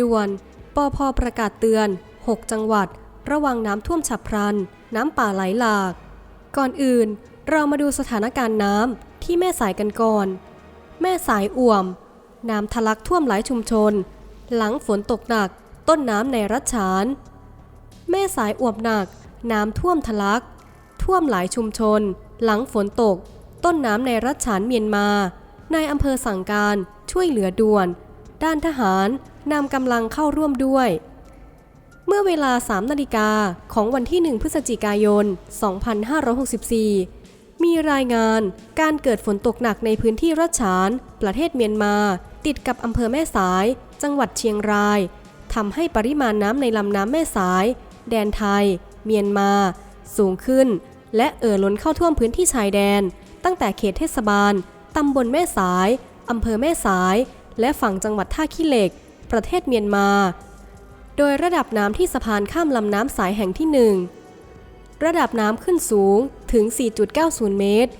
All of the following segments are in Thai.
ด่วนปอพอประกาศเตือน 6 จังหวัด ระวังน้ำท่วมฉับพลัน น้ำป่าไหลหลาก ก่อนอื่น เรามาดูสถานการณ์น้ำที่แม่สายกันก่อน แม่สายอ่วม น้ำทะลักท่วมหลายชุมชน หลังฝนตกหนัก ต้นน้ำในรัชฉาน แม่สายอ่วมหนัก น้ำท่วมทะลัก ท่วมหลายชุมชน หลังฝนตก ต้นน้ำในรัชฉานเมียนมานายอำเภอสั่งการช่วยเหลือด่วน ด้านทหาร นำกำลังเข้าร่วมด้วย เมื่อเวลา 3 นาฬิกาของวันที่ 1 พฤศจิกายน 2564 มีรายงานการเกิดฝนตกหนักในพื้นที่รัชฉาน ประเทศเมียนมา ติดกับอำเภอแม่สาย จังหวัดเชียงรายทำให้ปริมาณน้ำในลำน้ำแม่สาย แดนไทย เมียนมา สูงขึ้น และเอ่อล้นเข้าท่วมพื้นที่ชายแดน ตั้งแต่เขตเทศบาล ตำบลแม่สาย อำเภอแม่สาย และฝั่งจังหวัดท่าขี้เหล็ก ประเทศเมียนมา โดยระดับน้ำที่สะพานข้ามลำน้ำสายแห่งที่ 1 ระดับน้ำขึ้นสูงถึง 4.90 เมตร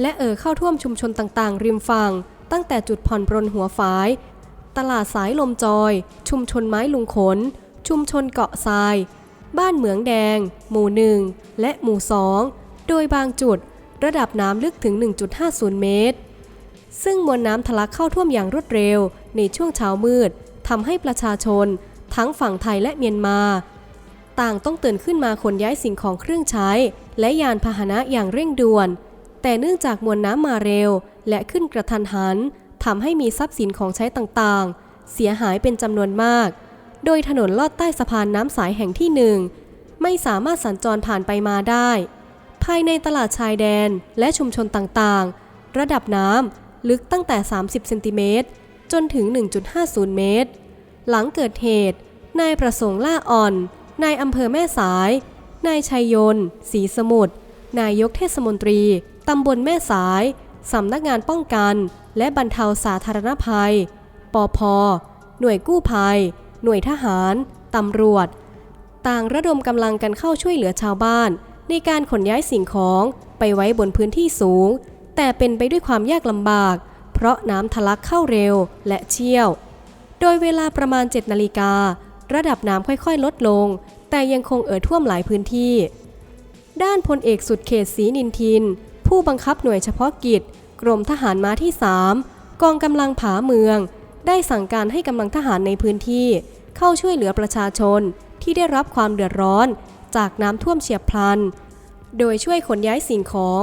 และเอ่อเข้าท่วมชุมชนต่างๆ ริมฝั่ง ตั้งแต่จุดผ่อนปรนหัวฝาย ตลาดสายลมจอย ชุมชนไม้ลุงขน ชุมชนเกาะทราย บ้านเหมืองแดง หมู่หนึ่งและหมู่สองโดยบางจุดระดับน้ำลึกถึง 1.50 เมตร ซึ่งมวลน้ำทะลักเข้าท่วมอย่างรวดเร็วในช่วงเช้ามืด ทำให้ประชาชน ทั้งฝั่งไทยและเมียนมา ต่างต้องตื่นขึ้นมาขนย้ายสิ่งของเครื่องใช้ และยานพาหนะอย่างเร่งด่วน แต่เนื่องจากมวลน้ำมาเร็ว และขึ้นกระทันหันทำให้มีทรัพย์สินของใช้ต่างๆ เสียหายเป็นจำนวนมาก โดยถนนลอดใต้สะพานน้ำสายแห่งที่หนึ่งไม่สามารถสัญจรผ่านไปมาได้ ภายในตลาดชายแดนและชุมชนต่างๆ ระดับน้ำลึกตั้งแต่ 30 เซนติเมตร จนถึง 1.50 เมตร หลังเกิดเหตุ นายประสงค์ล่าอ่อน นายอำเภอแม่สาย นายชัยยนต์ศรีสมุทร นายกเทศมนตรี ตำบลแม่สาย สำนักงานป้องกัน และบรรเทาสาธารณภัย ปอพหน่วยกู้ภัย หน่วยทหาร ตำรวจ ต่างระดมกำลังกันเข้าช่วยเหลือชาวบ้าน ในการขนย้ายสิ่งของไปไว้บนพื้นที่สูง แต่เป็นไปด้วยความยากลำบาก เพราะน้ำทะลักเข้าเร็วและเชี่ยว โดยเวลาประมาณ 7 นาฬิกา ระดับน้ำค่อยๆ ลดลง แต่ยังคงเอ่อท่วมหลายพื้นที่ ด้านพลเอกสุดเขตศรีนินทิน ผู้บังคับหน่วยเฉพาะกิจ กรมทหารม้าที่ 3 กองกำลังผาเมือง ได้สั่งการให้กำลังทหารในพื้นที่ เข้าช่วยเหลือประชาชนที่ได้รับความเดือดร้อน จากน้ำท่วมเฉียบพลัน โดยช่วยขนย้ายสิ่งของ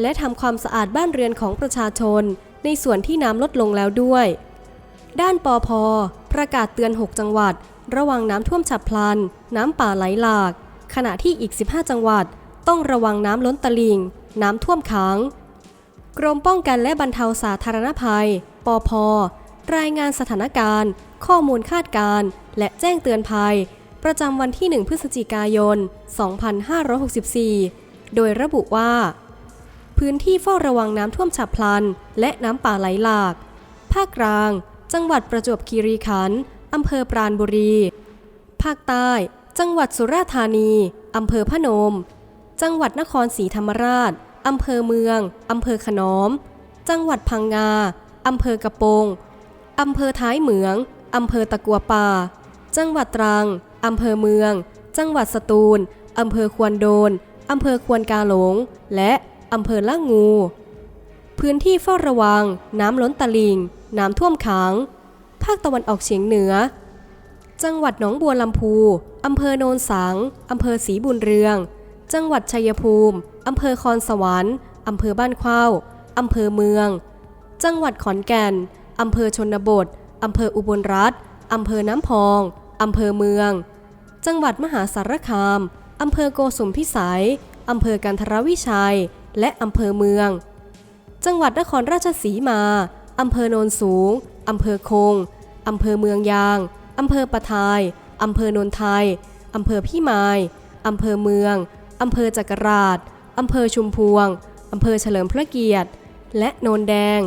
และทำความสะอาดบ้านเรือนของประชาชน ในส่วนที่น้ำลดลงแล้วด้วย ด้านปอพประกาศเตือน 6 จังหวัด ระวังน้ำท่วมฉับพลัน น้ำป่าไหลหลาก ขณะที่อีก 15 จังหวัด ต้องระวังน้ำล้นตลิ่ง น้ำท่วมขัง กรมป้องกันและบรรเทาสาธารณภัย ปอพรายงานสถานการณ์ ข้อมูลคาดการณ์ และแจ้งเตือนภัย ประจำวันที่ 1 พฤศจิกายน 2564 โดยระบุว่า พื้นที่เฝ้าระวังน้ำท่วมฉับพลัน และน้ำป่าไหลหลาก ภาคกลาง จังหวัดประจวบคีรีขันธ์อำเภอปราณบุรี ภาคใต้ จังหวัดสุราษฎร์ธานีอำเภอพนม จังหวัดนครศรีธรรมราชอำเภอเมืองอำเภอขนอม จังหวัดพังงาอำเภอกระโปงอำเภอท้ายเหมืองอำเภอตะกัวป่า จังหวัดตรังอำเภอเมือง จังหวัดสตูลอำเภอควนโดนอำเภอควนกาหลง และ อำเภอละงู พื้นที่เฝ้าระวัง น้ำล้นตลิ่งน้ำท่วมขัง ภาคตะวันออกเฉียงเหนือ จังหวัดหนองบัวลำพู อำเภอโนนสัง อำเภอศรีบุญเรือง จังหวัดชัยภูมิ อำเภอคอนสวรรค์อำเภอบ้านเข้าอำเภอเมือง จังหวัดขอนแก่น อำเภอชนบท อำเภออุบลรัฐ อำเภอน้ำพอง อำเภอเมือง จังหวัดมหาสารคาม อำเภอโกสุมพิสัย อำเภอกันทรวิชัย และอำเภอเมือง จังหวัดนครราชสีมา อำเภอโนนสูง อำเภอคง อำเภอเมืองยาง อำเภอปะทาย อำเภอโนนไทย อำเภอพี่มาย อำเภอเมือง อำเภอจักราช อำเภอชุมพวง อำเภอเฉลิมพระเกียรติ และโนนแดง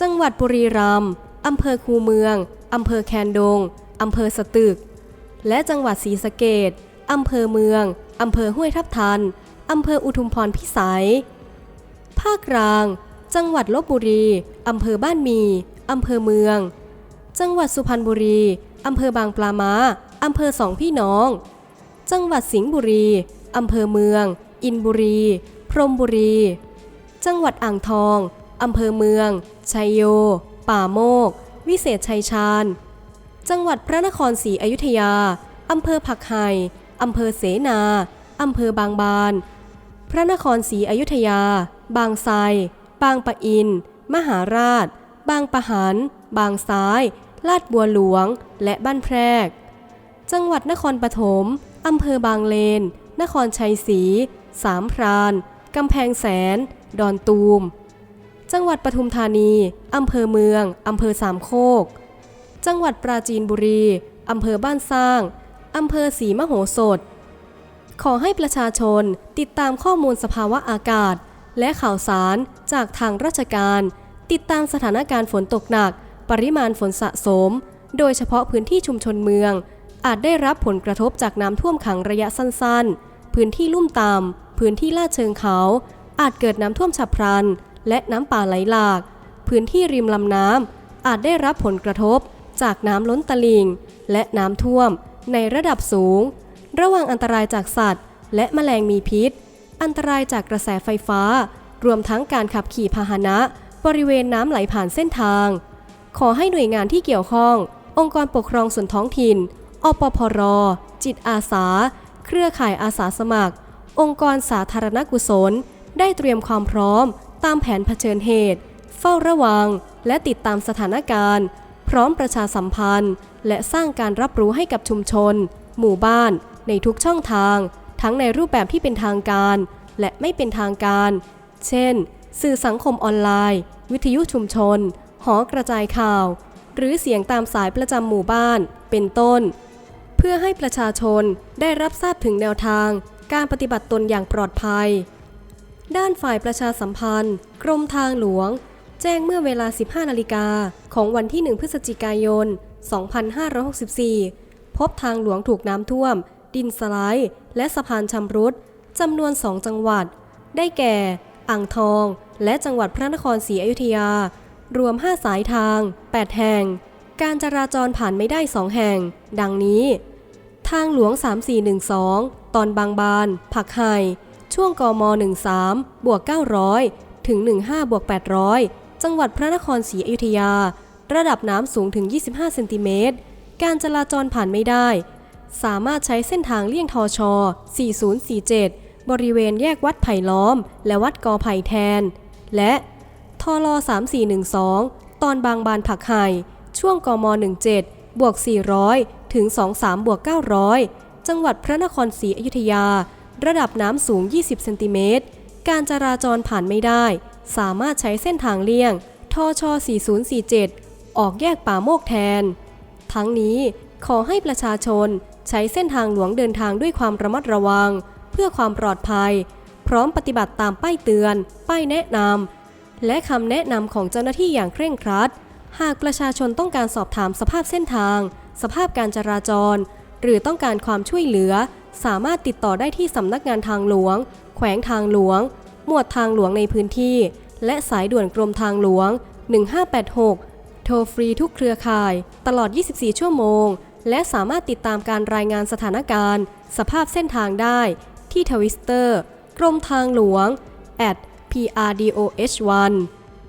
จังหวัดบุรีรัมย์ อำเภอคูเมือง อำเภอแคนดง อำเภอสตึก และจังหวัดศรีสะเกดอำเภอเมือง อำเภอห้วยทับทัน อำเภออุทุมพรพิสัย ภาคกลาง จังหวัดลบบุรี อำเภอบ้านมี อำเภอเมือง จังหวัดสุพรรณบุรี อำเภอบางปลามาอำเภอสองพี่น้อง จังหวัดสิงห์บุรี อำเภอเมือง อินบุรี พรหมบุรี จังหวัดอ่างทอง อำเภอเมือง ชัยโย ป่าโมก วิเศษชัยชาญ จังหวัดพระนครศรีอยุธยา อำเภอผักไห่อำเภอเสนา อำเภอบางบาน พระนครศรีอยุธยา บางไทรบางปะอิน มหาราช บางปะหัน บางซ้าย ลาดบัวหลวง และบ้านแพรก จังหวัดนครปฐมอำเภอบางเลน นครชัยศรี สามพรานกำแพงแสน ดอนตูม จังหวัดปทุมธานีอำเภอเมืองอำเภอสามโคก จังหวัดปราจีนบุรีอำเภอบ้านสร้างอำเภอศรีมโหสถ ขอให้ประชาชนติดตามข้อมูลสภาวะอากาศ และข่าวสารจากทางราชการ ติดตามสถานการณ์ฝนตกหนัก ปริมาณฝนสะสม โดยเฉพาะพื้นที่ชุมชนเมือง อาจได้รับผลกระทบจากน้ำท่วมขังระยะสั้นๆ พื้นที่ลุ่มต่ำพื้นที่ลาดเชิงเขา อาจเกิดน้ำท่วมฉับพลัน และน้ำป่าไหลหลาก พื้นที่ริมลำน้ำอาจได้รับผลกระทบจากน้ำล้นตลิ่ง และน้ำท่วมในระดับสูง ระวังอันตรายจากสัตว์ และแมลงมีพิษ อันตรายจากกระแสไฟฟ้า รวมทั้งการขับขี่พาหนะ บริเวณน้ำไหลผ่านเส้นทาง ขอให้หน่วยงานที่เกี่ยวข้อง องค์กรปกครองส่วนท้องถิ่น อปพร จิตอาสา เครือข่ายอาสาสมัคร องค์กรสาธารณกุศล ได้เตรียมความพร้อม ตามแผนเผชิญเหตุ เฝ้าระวัง และติดตามสถานการณ์ พร้อมประชาสัมพันธ์ และสร้างการรับรู้ให้กับชุมชน หมู่บ้าน ในทุกช่องทาง ทั้งในรูปแบบที่เป็นทางการ และไม่เป็นทางการ เช่น สื่อสังคมออนไลน์ วิทยุชุมชน หอกระจายข่าว หรือเสียงตามสายประจำหมู่บ้าน เป็นต้น เพื่อให้ประชาชนได้รับทราบถึงแนวทาง การปฏิบัติตนอย่างปลอดภัย ด้านฝ่ายประชาสัมพันธ์ กรมทางหลวง แจ้งเมื่อเวลา 15นาฬิกาของวันที่ 1 พฤศจิกายน 2564 พบทางหลวงถูกน้ำท่วม ดินสไลด์และสะพานชำรุดจำนวน2จังหวัด ได้แก่ อ่างทอง และจังหวัดพระนครศรีอยุธยา รวม 5 สายทาง 8 แห่ง การจราจรผ่านไม่ได้2แห่ง ดังนี้ ทางหลวง 3412 ตอนบางบาน ผักไห่ช่วงกม 13 บวก 900 ถึง 15 บวก 800 จังหวัดพระนครศรีอยุธยา ระดับน้ำสูงถึง 25 เซนติเมตร การจราจรผ่านไม่ได้ สามารถใช้เส้นทางเลี่ยงทอชอ4047 บริเวณแยกวัดไผ่ล้อม และวัดกอไผ่แทน และทล3412 ตอนบางบานผักไห่ ช่วงกม 17 บวก 400 ถึง 23 บวก 900 จังหวัดพระนครศรีอยุธยา ระดับน้ำสูง 20 เซนติเมตร การจราจรผ่านไม่ได้ สามารถใช้เส้นทางเลี่ยง ทช 4047 ออกแยกป่าโมกแทน ทั้งนี้ขอให้ประชาชน ใช้เส้นทางหลวงเดินทางด้วยความระมัดระวัง เพื่อความปลอดภัย พร้อมปฏิบัติตามป้ายเตือน ป้ายแนะนำและคำแนะนำของเจ้าหน้าที่อย่างเคร่งครัด หากประชาชนต้องการสอบถามสภาพเส้นทาง สภาพการจราจร หรือต้องการความช่วยเหลือ สามารถติดต่อได้ที่สำนักงานทางหลวง แขวงทางหลวง หมวดทางหลวงในพื้นที่ และสายด่วนกรมทางหลวง 1586 โทรฟรีทุกเครือข่าย ตลอด 24 ชั่วโมง และสามารถติดตามการรายงานสถานการณ์ สภาพเส้นทางได้ ที่ทวิสเตอร์ กรมทางหลวง at @prdoh1